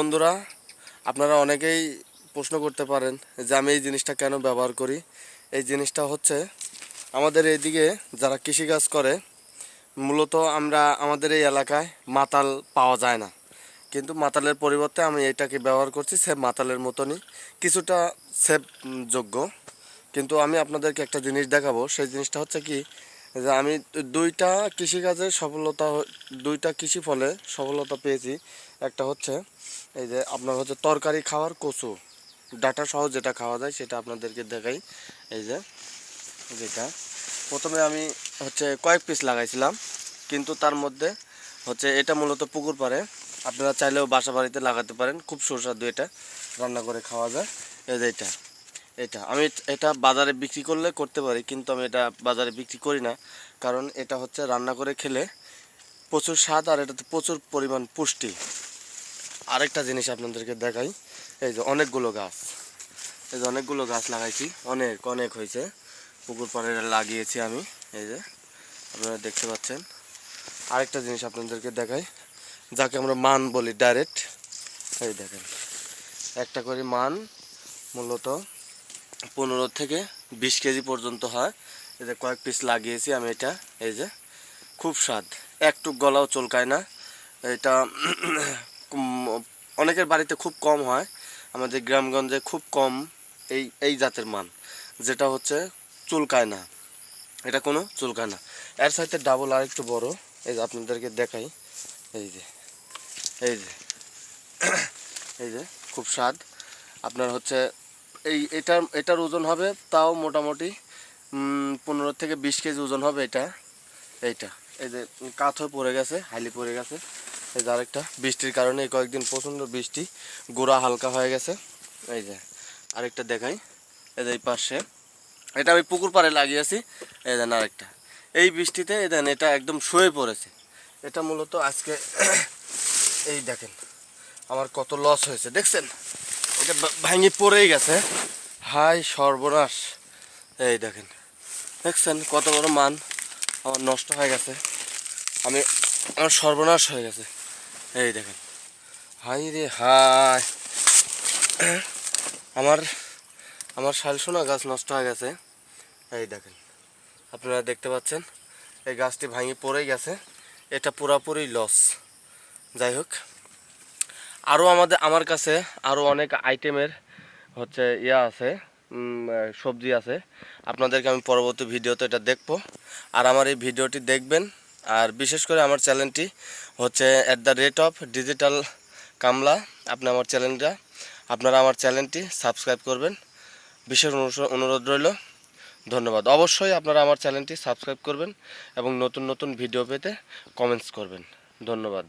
বন্ধুরা, আপনারা অনেকেই প্রশ্ন করতে পারেন যে আমি এই জিনিসটা কেন ব্যবহার করি? এই জিনিসটা হচ্ছে আমাদের এইদিকে যারা কৃষিকাজ করে, মূলত আমরা আমাদের এই এলাকায় মাতাল পাওয়া যায় না। কিন্তু মাতালের পরিবর্তে আমি এটাকে ব্যবহার করছি সেভ মাতালের মতনই। কিছুটা সেভ যোগ্য। কিন্তু আমি আপনাদেরকে একটা জিনিস দেখাবো। সেই জিনিসটা হচ্ছে কি, যে আমি দুইটা কৃষিকাজে সফলতা, দুইটা কৃষি ফলে সফলতা পেয়েছি। একটা হচ্ছে এই যে আপনার হচ্ছে তরকারি খাওয়ার কচু, ডাটা সহ যেটা খাওয়া যায় সেটা আপনাদেরকে দেখাই। এই যে, যেটা। প্রথমে আমি হচ্ছে কয়েক পিস লাগাইছিলাম, কিন্তু তার মধ্যে হচ্ছে এটা মূলত পুকুর পাড়ে। আপনারা চাইলেও বাসা বাড়িতে লাগাতে পারেন, খুব সুস্বাদু এটা, রান্না করে খাওয়া যায়। এই যে এটা এটা। আমি এটা বাজারে বিক্রি করলে করতে পারি, কিন্তু আমি এটা বাজারে বিক্রি করি না, কারণ এটা হচ্ছে রান্না করে খেলে প্রচুর স্বাদ আর এটাতে প্রচুর পরিমাণ পুষ্টি। আরেকটা জিনিস আপনাদেরকে দেখাই। এই যে অনেকগুলো গাছ। এই যে অনেকগুলো গাছ লাগাইছি। অনেক অনেক হয়েছে। পুকুর পাড়ে লাগিয়েছি আমি। এই যে, আপনারা দেখতে পাচ্ছেন। আরেকটা জিনিস আপনাদেরকে দেখাই। যাকে আমরা মান বলি ডাইরেক্ট। এই দেখেন। একটা করে মান মূলত পনেরো থেকে বিশ কেজি পর্যন্ত হয়। এই যে কয়েক পিস লাগিয়েছি আমি এটা। এই যে, খুব স্বাদ। একটু গলাও চলকায় না। এটা অনেকের বাড়িতে খুব কম হয়, আমাদের গ্রামগঞ্জে খুব কম এই এই জাতের মান যেটা হচ্ছে চুলকায় না এটা কোনো চুলকায় না এর সাথে ডাবল আর একটু বড়, এই যে আপনাদেরকে দেখাই, এই যে এই যে এই যে, খুব স্বাদ। আপনার হচ্ছে এই এটার এটার ওজন হবে তাও মোটামুটি পনেরো থেকে বিশ কেজি ওজন হবে এটা, এইটা। এই যে কাত হয়ে পড়ে গেছে, হাইলি পড়ে গেছে। এই যে আরেকটা। বৃষ্টির কারণে কয়েকদিন প্রচণ্ড বৃষ্টি, গোড়া হালকা হয়ে গেছে। এই যে আরেকটা দেখাই। এই যে এই পাশে। এটা আমি পুকুর পাড়ে লাগিয়েছি এই দেন আরেকটা। এই বৃষ্টিতে, এই দেন এটা একদম শুয়ে পড়েছে। এটা মূলত আজকে এই দেখেন, আমার কত লস হয়েছে। দেখছেন? এটা ভাঙে পড়েই গেছে। হাই সর্বনাশ। এই দেখেন। দেখছেন কত বড় মান? আমার নষ্ট হয়ে গেছে। আমি, আমার সর্বনাশ হয়ে গেছে। এই দেখেন। হাই রে হাই। আমার আমার শালসোনা গাছ নষ্ট হয়ে গেছে। এই দেখেন, আপনারা দেখতে পাচ্ছেন, এই গাছটি ভাঙে পড়ে গেছে। এটা পুরাপুরি লস যাই হোক আরও আমাদের, আমার কাছে আরও অনেক আইটেমের হচ্ছে ইয়া আছে সবজি আছে। আপনাদেরকে আমি পরবর্তী ভিডিওতে এটা দেখব। আর আমার এই ভিডিওটি দেখবেন আর বিশেষ করে আমার চ্যানেলটি হচ্ছে at the rate of digital কামলা আপনি আমার চ্যানেলটা, আপনারা আমার চ্যানেলটি সাবস্ক্রাইব করবেন। বিশেষ অনুরোধ রইল, ধন্যবাদ। অবশ্যই আপনারা আমার চ্যানেলটি সাবস্ক্রাইব করবেন এবং নতুন নতুন ভিডিও পেতে কমেন্টস করবেন। ধন্যবাদ।